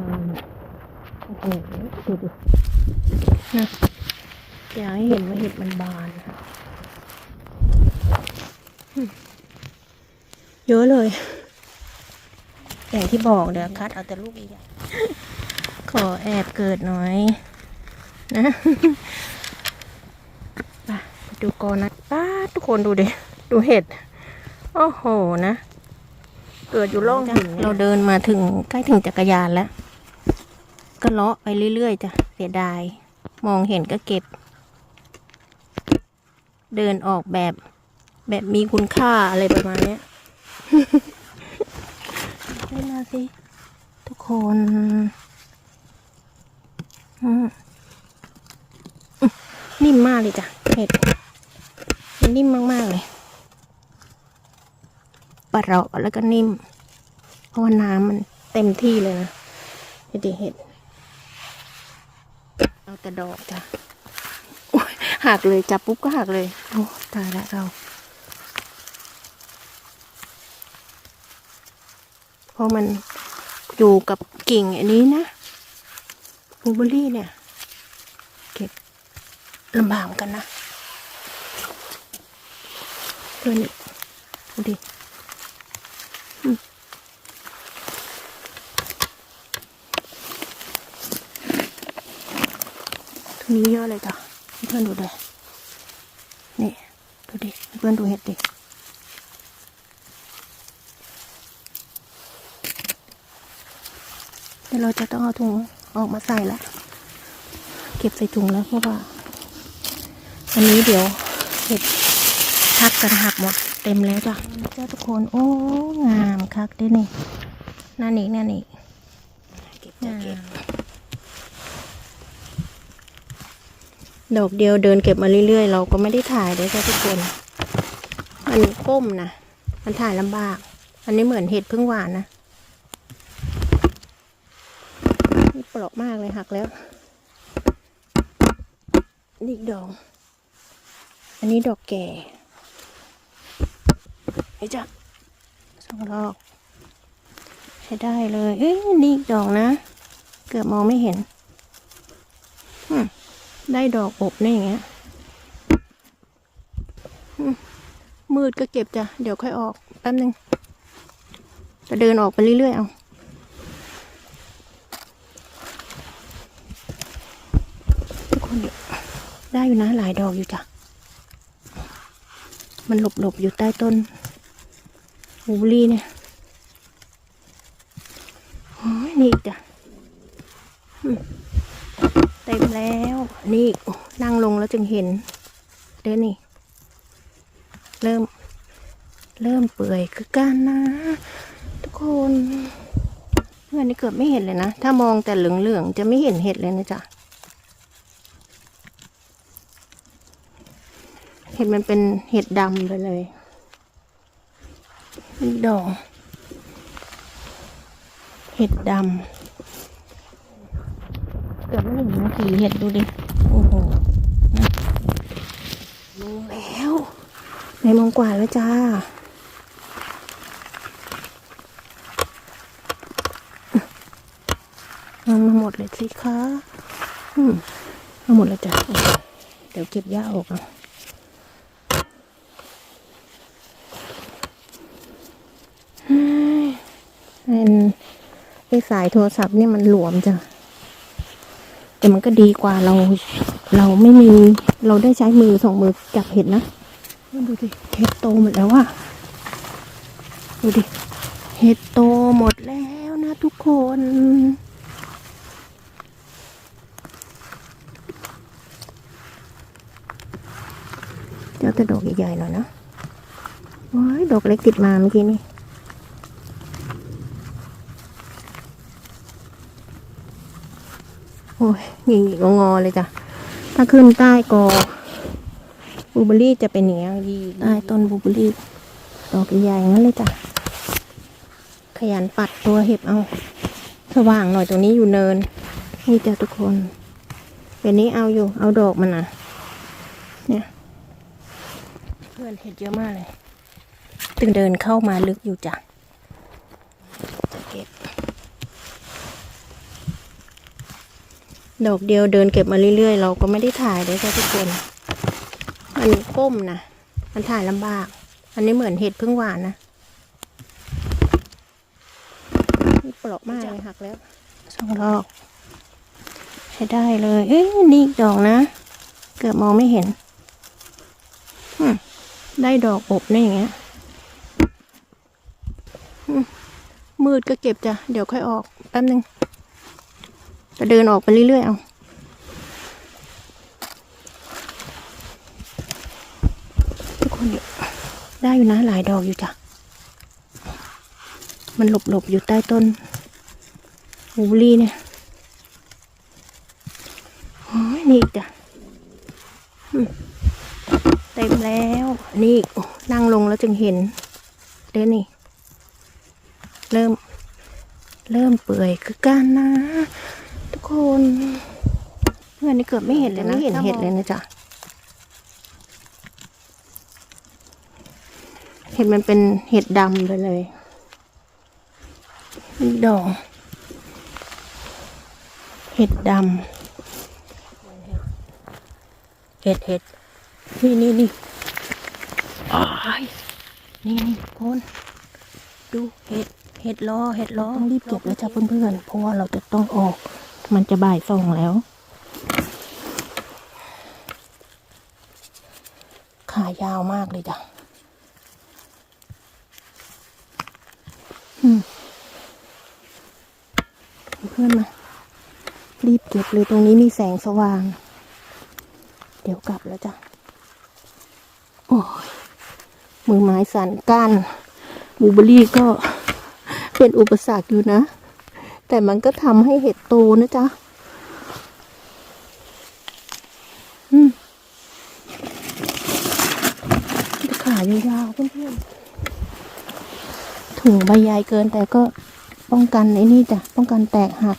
บานโอ้โหดูดูนะอยากให้เห็นว่าเห็ดมันบานนะเยอะเลย อย่างที่บอกเดี๋ยวคัดเอาแต่ลูกใหญ่ขอแอบเกิดหน่อย นะไปดูกอนนะป้าทุกคนดูดิดูเห็ด โอ้โหนะ เกิดอยู่ร่องหินเราเดินมาถึงใกล้ถึงจักรยานแล้ว ก็เลาะไปเรื่อยๆจ้ะเสียดาย มองเห็นก็เก็บ เดินออกแบบ แบบมีคุณค่าอะไรประมาณเนี้ยเล่นมาสิทุกคนอืมอืมนิ่มมากเลยจ้ะเห็ดมันนิ่มมาก ๆ เลยปะเราะแล้วก็นิ่ม เพราะว่าน้ำมันเต็มที่เลยนะเห็ดดิเห็ดเอา แต่ดอกจ้ะหักเลยจับปุ๊บก็หักเลย โอ้ตายแล้วเราเพราะมันอยู่กับกิ่งอันนี้นะบลูเบอรี่เนี่ย เก็บลำบากกันนะเพื่อนนี่ดูดิ ตรงนี้เยอะเลยจ้ะเพื่อนดูเลยนี่ดูดิเพื่อนดูเห็ดดิเดี๋ยวเราจะต้องเอาถุงออกมาใส่ละเก็บใส่ถุงแล้วเพราะว่า อันนี้เดี๋ยวเห็ดทักกันหักหมดเต็มแล้วจ้ะเจ้าทุกคน โอ้ งามคักด้นี่นั่นนี่นั่นนี่ก็บจ้ะเก็บ ดอกเดียวเดินเก็บมาเรื่อยๆ เราก็ไม่ได้ถ่ายเลยจ้ะทุกคน มันก้มนะ มันถ่ายลำบาก อันนี้เหมือนเห็ดพึ่งหวานนะนี่เปราะมากเลยหักแล้วนี่ดอก อันนี้ดอกแก่ไอ้จ้ะสองดอกใช้ได้เลย เอ้ยนี่อีกดอกนะ เกือบมองไม่เห็น ได้ดอกอบนี่อย่างเงี้ยมืดก็เก็บจ้ะ เดี๋ยวค่อยออกแป๊บนึงจะเดินออกไปเรื่อยๆเอาทุกคนได้อยู่นะหลายดอกอยู่จ้ะ มันหลบๆอยู่ใต้ต้นบูบอรี่เนี่ยโอ้ยนี่จ้ะ เต็มแล้ว นี่นั่งลงแล้วจึงเห็น เด้อนี่ เริ่ม เริ่มเปื่อยคือกันนะ ทุกคนเมื่อนี้เกือบไม่เห็นเลยนะ ถ้ามองแต่เหลืองๆจะไม่เห็นเห็ดเลยนะจ๊ะเห็ดมันเป็นเห็ดดำไปเลยอีกดอกเห็ดดำ เกือบไม่ถึงนาทีเห็ดดูดิ โอ้โหนะโมงแล้วในโมงกว่าแล้วจ้า เอามาหมดเลยสิคะอืมเอาหมดแล้วจ้ะ เดี๋ยวเก็บหญ้าออกเอาเฮ้ยเป็นไอ้สายโทรศัพท์เนี่ยมันหลวมจ้ะ แต่มันก็ดีกว่าเรา เราไม่มีเราได้ใช้มือสองมือจับเห็ดนะดูดิเห็ดโตหมดแล้วอะดูดิเห็ดโตหมดแล้วนะทุกคน เจ้าต่ดอกใหญ่ๆหน่อยนะว้ายดอกเล็กติดมาเมื่อกี้นี่ โอ้ยหงิกงอๆเลยจ้ะ ถ้าขึ้นใต้กอบลูเบอร์รี่จะเป็นอย่างนี้ยีใต้ต้นบลูเบอร์รี่ดอกใหญ่ๆอย่างนั้นเลยจ้ะ ขยันปัดตัวเห็บเอา สว่างหน่อยตรงนี้อยู่เนิน นี่จ้ะทุกคนเป็นนี้เอาอยู่ เอาดอกมันนะเนี่ย เพื่อนเห็ดเยอะมากเลย ตึงเดินเข้ามาลึกอยู่จ้ะ จะเก็บ ดอกเดียวเดินเก็บมาเรื่อยๆ เราก็ไม่ได้ถ่ายเลยค่ะทุกคน มันก้มนะ มันถ่ายลำบาก อันนี้เหมือนเห็ดพึ่งหวานนะนี่เปลอกมากเลยหักแล้วสองดอกใช้ได้เลย เอ้ยนี่อีกดอกนะ เกือบมองไม่เห็น ได้ดอกอบนี่อย่างเงี้ยมืดก็เก็บจ้ะ เดี๋ยวค่อยออกแป๊บนึง จะเดินออกไปเรื่อยๆเอาทุกคนได้อยู่นะหลายดอกอยู่จ้ะ มันหลบๆอยู่ใต้ต้นบูบอรี่เนี่ยโอ้ยนี่จ้ะเต็มแล้ว นี่อีกนั่งลงแล้วจึงเห็นเด้นี่ เริ่ม เริ่มเปื่อยคือกันนะ คน เพื่อนนี่เกือบไม่เห็นเลยนะไม่เห็นเห็ดเลยนะจ๊ะเห็ดมันเป็นเห็ดดำไปเลยนี่ดอกเห็ดดำเห็ดเห็ดนี่นี่นี่อ้ายนี่นี่ทุกคนดูเห็ดเห็ดล้อเห็ดล้อต้องรีบเก็บแล้วจ้ะเพื่อนๆเพราะว่าเราจะต้องออก มันจะบ่ายสองแล้ว ขายาวมากเลยจ้ะเพื่อนมา รีบเก็บเลยตรงนี้มีแสงสว่าง เดี๋ยวกลับแล้วจ้ะ โอ้ย มือไม้สั่นก้านบูเบอรี่ก็เป็นอุปสรรคอยู่นะ แต่มันก็ทำให้เห็ดโตนะจ๊ะอืมขายาวๆเพื่อนๆถุงใบใหญ่เกินแต่ก็ป้องกันไอ้นี่จ้ะ ป้องกันแตกหัก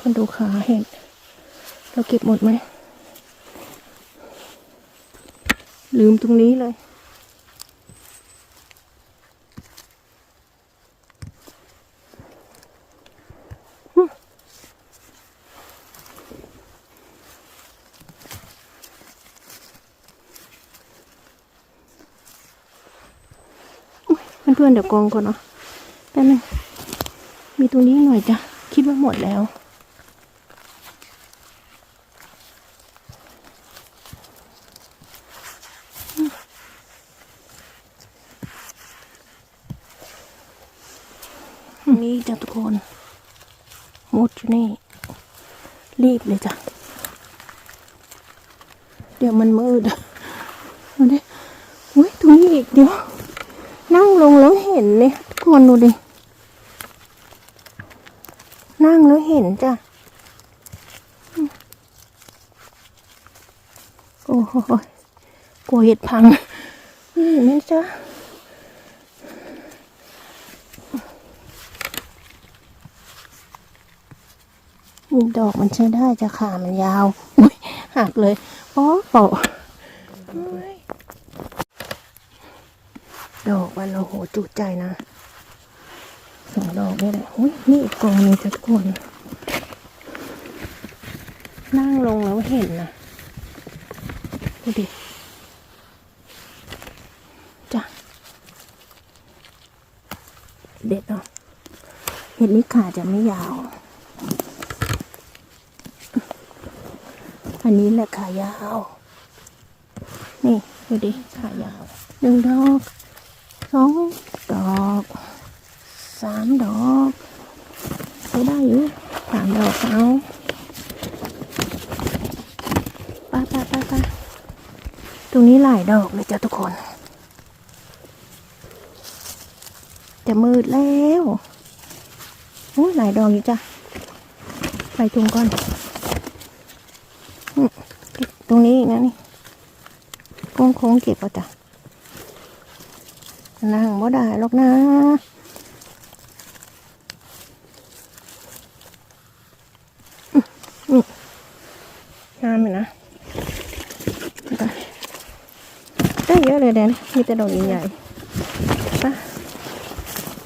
คนดูขาเห็ด เก็บหมดไหม ลืมตรงนี้เลยอุ๊ยเพื่อนๆเดี๋ยวกองก่อนเนาะแป๊บนึงมีตรงนี้หน่อยจ้ะ คิดว่าหมดแล้ว นี่ จ้ะทุกคน มุดอยู่นี่ รีบเลยจ้ะ เดี๋ยวมันมืดดูดิอุ้ยตรงนี้อีกเดี๋ยว นั่งลงแล้วเห็นเนี่ยทุกคนดูดิ นั่งแล้วเห็นจ้ะ โอ้โหกลัวเห็ดพังนี่ไหมจ๊ะ ดอกมันใช้ได้จะขามันยาวอุ้ยหักเลยป๊อปอดอกมันโอ้โหจุใจนะสองดอกนี่แหละอุ้ยนี่อีกกองนึงจะทุกคนนั่งลงแล้วเห็นนะดูดิจ้ะเด็ดเนาะเห็ดนี้ขาจะไม่ยาว อันนี้แหละขายาว นี่ดูดิขายาวหนึ่งดอกสองดอกสามดอกใช้ได้อยู่สามดอกเอาป้าป้าป้าป้าตรงนี้หลายดอกเลยจ้ะทุกคน จะมืดแล้วโอ้ยหลายดอกอยู่จ้ะ ไปถุงก่อน ตรงนี้อีกนะนี่โค้งโค้งเก็บเอาจ้ะนั่งบ่ได้หรอกนะนี่งามอยู่นะได้เยอะเลยแดนมีแต่ดอกใหญ่ๆไป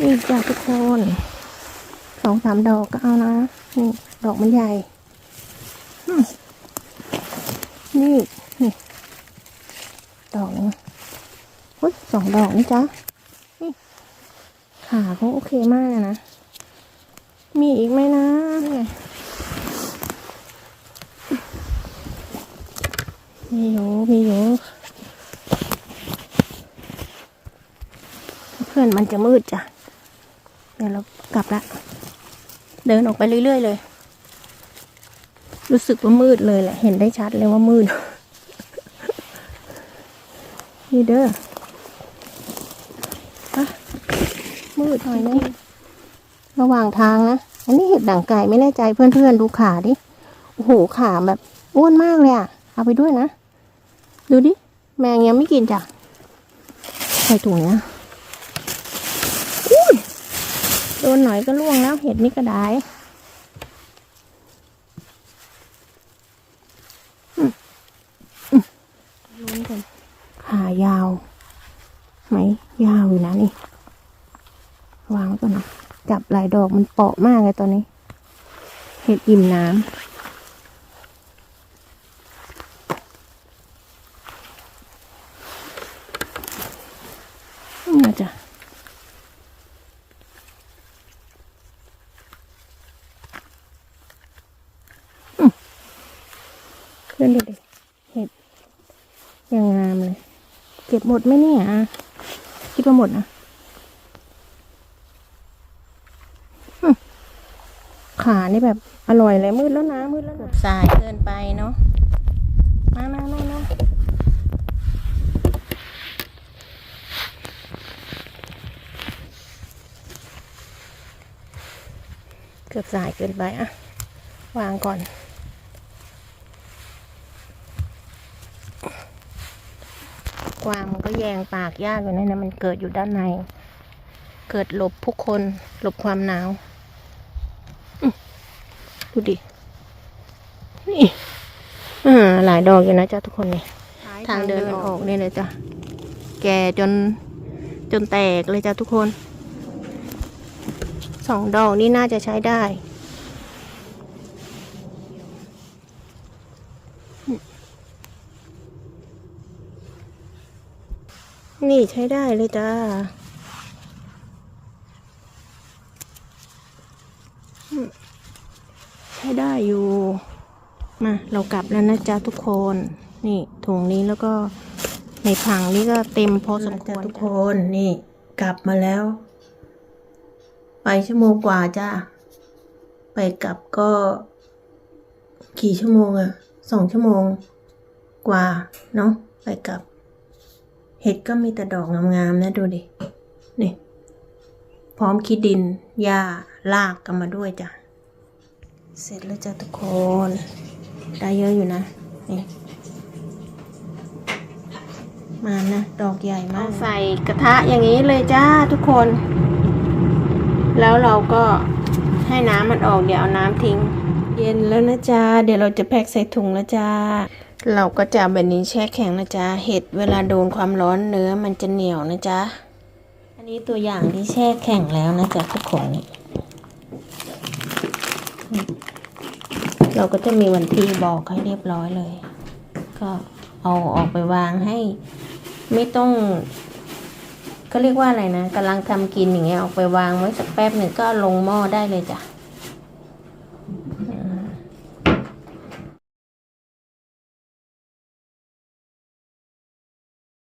นี่จ้าทุกคนสองสามดอกก็เอานะ นี่ ดอกมันใหญ่ นี่นี่ดอกนึงฮ้ยสองดอกนี่จ้านี่ขาเขาโอเคมากเลยนะ มีอีกไหมนะนี่ไงมีอยู่มีอยู่เพื่อนมันจะมืดจ้ะ เดี๋ยวเรากลับละ เดินออกไปเรื่อยๆเลย รู้สึกว่ามืดเลยแหละ เห็นได้ชัดเลยว่ามืด นี่เด้ออะมืดหน่อยนึงระหว่างทางนะ อันนี้เห็ดด่างไก่ไม่แน่ใจเพื่อนๆดูขาดิ โอ้โหขาแบบอ้วนมากเลยอะเอาไปด้วยนะ ดูดิ แมงยังไม่กินจ้ะ ใส่ถุงเนี้ยอุ้ยโดนหน่อยก็ล่วงแล้วเห็ดนี่ก็ได้อืมอืมลุ้นกันขายาว ไหม ยาวอยู่นะนี่ วางไว้ก่อนนะจับห ลายดอกมันเปาะมากเลยตอนนี้ เห็ดอิ่มน้ำนี่จ๊ะเพื่อนดูดิเห็ดยังงามเลย เก็บหมดไหมเนี่ย คิดว่าหมดนะอืมขา นี่แบบอร่อยเลยมืดแล้วนะมืดแล้วนะสายเกินไปเนาะมามามามาเกือบสายเกินไปอะวางก่อนกวางมันก็แยงปากยากอยู่นะนะมันเกิดอยู่ด้านใน เกิดหลบผู้คนหลบความหนาวอื้อ ดูดินี่อ่าหลายดอกอยู่นะจ๊ะทุกคนนี่ทางเดินออกนี่เลยจ้ะแก่จนจนแตกเลยจ้ะทุกคนสองดอกนี่น่าจะใช้ได้ นี่ใช้ได้เลยจ้าอืม ใช้ได้อยู่ มาเรากลับแล้วนะจ๊ะทุกคน นี่ถุงนี้แล้วก็ในถังนี้ก็เต็มพอสมควรทุกคนนี่กลับมาแล้ว ไปชั่วโมงกว่าจ้าไปกลับก็ กี่ชั่วโมงอะสองชั่วโมงกว่าเนาะไปกลับ เห็ดก็มีแต่ดอกงามๆนะดูดินี่พร้อมคิดดินหญ้าลากกันมาด้วยจ้ะ เสร็จแล้วจ้ะทุกคน ได้เยอะอยู่นะ นี่ มานะ ดอกใหญ่มาก ใส่กระทะอย่างนี้เลยจ้าทุกคน แล้วเราก็ให้น้ำมันออกเดี๋ยวเอาน้ำทิ้ง เย็นแล้วนะจ๊ะเดี๋ยวเราจะแพ็คใส่ถุงแล้วจ้าเราก็จะเอาแบบนี้แช่แข็งนะจ๊ะ เห็ดเวลาโดนความร้อนเนื้อมันจะเหนียวนะจ๊ะ อันนี้ตัวอย่างที่แช่แข็งแล้วนะจ๊ะทุกคนนี่ เราก็จะมีวันที่บอกให้เรียบร้อยเลย ก็เอาออกไปวางให้ ไม่ต้องก็เรียกว่าอะไรนะกำลังทำกินอย่างเงี้ยออกไปวางไว้สักแป๊บหนึ่งก็ลงหม้อได้เลยจ้ะ